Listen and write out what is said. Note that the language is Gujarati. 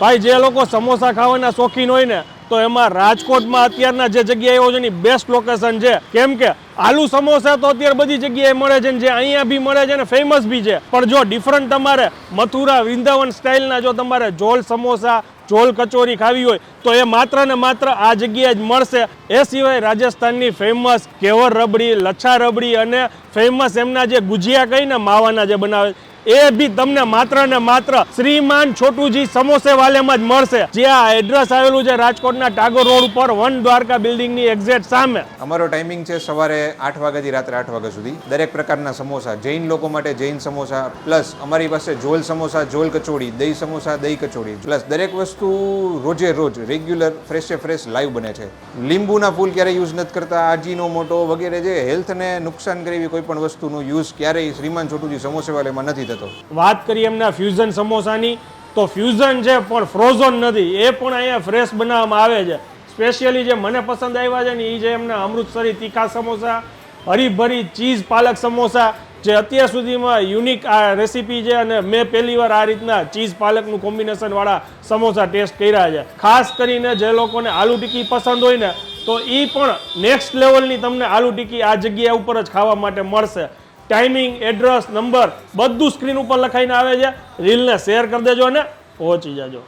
ભાઈ, જે લોકો સમોસા ખાવાના શોખીન હોય ને, તો એમાં રાજકોટમાં અત્યારના જે જગ્યાએ એની બેસ્ટ લોકેશન છે. કેમ કે આલુ સમોસા તો અત્યારે બધી જગ્યાએ મળે છે ને, જે અહીંયા બી મળે છે ને ફેમસ બી છે. પણ જો ડિફરન્ટ તમારે મથુરા, વૃંદાવન સ્ટાઇલના જો તમારે જોલ સમોસા, જોલ કચોરી ખાવી હોય, તો એ માત્ર ને માત્ર આ જગ્યાએ જ મળશે. એ સિવાય રાજસ્થાનની ફેમસ કેવર રબડી, લચ્છા રબડી અને ફેમસ એમના જે ગુજિયા કહીને, માવાના જે બનાવે એ બી તમને માત્ર ને માત્ર શ્રીમાન છોટુજી સમોસે વાલેમાં જ મળશે. જે આ એડ્રેસ આવેલું છે રાજકોટના ટાગોર રોડ ઉપર, વન દ્વારકા બિલ્ડિંગની એક્ઝેક્ટ સામે. અમારો ટાઈમિંગ છે સવારે આઠ વાગ્યાથી રાત્રે આઠ વાગ્યા સુધી. દરેક પ્રકારના સમોસા, જૈન લોકો માટે જૈન સમોસા પ્લસ અમારી પાસે જોલ સમોસા, જોલ કચોડી દહીં સમોસા, દહીં કચોડી પ્લસ દરેક વસ્તુ રોજે રોજ રેગ્યુલર ફ્રેશે ફ્રેશ લાઈવ બને છે. લીંબુના ફૂલ ક્યારેય યુઝ નથી કરતા, આજીનો મોટો વગેરે જે હેલ્થને નુકસાન કરે એવી કોઈ પણ વસ્તુનો યુઝ ક્યારેય શ્રીમાન છોટુજી સમોસેવાલેમાં નથી થતો. વાત કરીએ એમના ફ્યુઝન સમોસાની, તો ફ્યુઝન છે પણ ફ્રોઝન નથી, એ પણ અહીંયા ફ્રેશ બનાવવામાં આવે છે. સ્પેશિયલી જે મને પસંદ આવ્યા છે ને એ છે એમના અમૃતસરી તીખા સમોસા, હરીભરી ચીઝ પાલક સમોસા, જે અત્યાર સુધીમાં યુનિક આ રેસીપી છે અને મેં પહેલી વાર આ રીતના ચીઝ પાલકનું કોમ્બિનેશન વાળા સમોસા ટેસ્ટ કર્યા છે. ખાસ કરીને જે લોકોને આલુ ટીકી પસંદ હોય ને, તો એ પણ નેક્સ્ટ લેવલની તમને આલુ ટીકી આ જગ્યા ઉપર જ ખાવા માટે મળશે. ટાઈમિંગ, એડ્રેસ, નંબર બધું સ્ક્રીન ઉપર લખાઈને આવે છે. રીલને શેર કરી દેજો અને પહોંચી જાજો.